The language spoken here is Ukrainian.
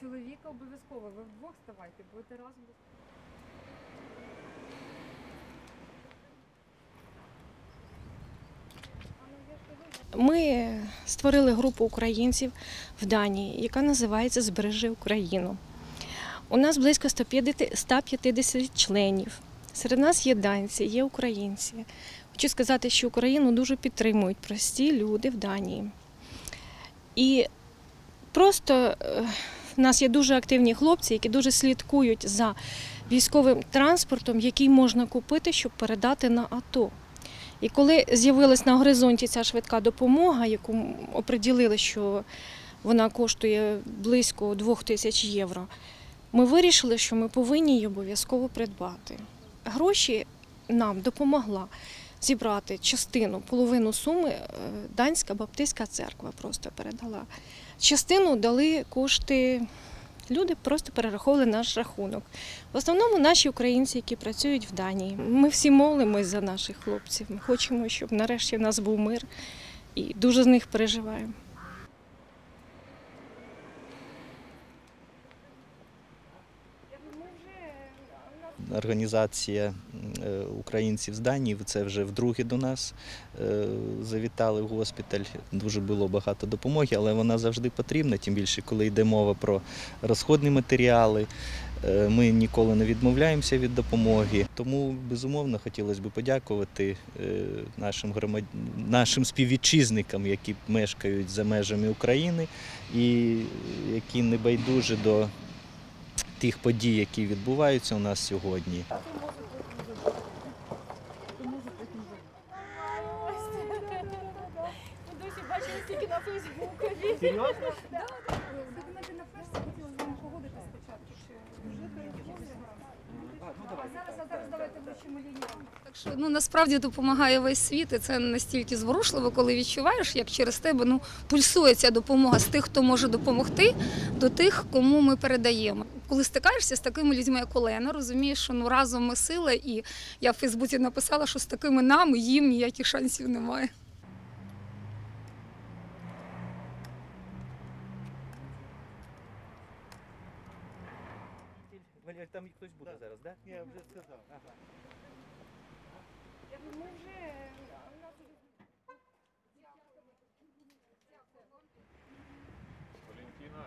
чоловіка обов'язково. Ви вдвох ставайте, будете разом. Ми створили групу українців в Данії, яка називається Збережи Україну. У нас близько 150 150 членів. Серед нас є данці, є українці. Хочу сказати, що Україну дуже підтримують прості люди в Данії. І просто в нас є дуже активні хлопці, які дуже слідкують за військовим транспортом, який можна купити, щоб передати на АТО. І коли з'явилась на горизонті ця швидка допомога, яку оприділили, що вона коштує близько 2 тисяч євро, ми вирішили, що ми повинні її обов'язково придбати. Гроші нам допомогла зібрати частину, половину суми е, Данська Баптистська церква просто передала. Частину дали кошти. Люди просто перераховували наш рахунок. В основному наші українці, які працюють в Данії. Ми всі молимось за наших хлопців. Ми хочемо, щоб нарешті в нас був мир і дуже з них переживаємо. Організація е, українців з Данії, це вже вдруге до нас е, завітали в госпіталь. Дуже було багато допомоги, але вона завжди потрібна, тим більше, коли йде мова про розходні матеріали. Е, Ми ніколи не відмовляємося від допомоги. Тому, безумовно, хотілося б подякувати нашим громад... нашим співвітчизникам, які мешкають за межами України і які не байдужі до тих подій, які відбуваються у нас сьогодні. Лінію. Так що ну насправді допомагає весь світ, і це настільки зворушливо, коли відчуваєш, як через тебе ну пульсує допомога з тих, хто може допомогти, до тих, кому ми передаємо. Коли стикаєшся з такими людьми, як Олена, розумієш, що ну разом ми сила, і я в Фейсбуці написала, що з такими нами їм ніяких шансів немає. Там хтось буде зараз, так? Я вже сказав. Ми вже Валентина,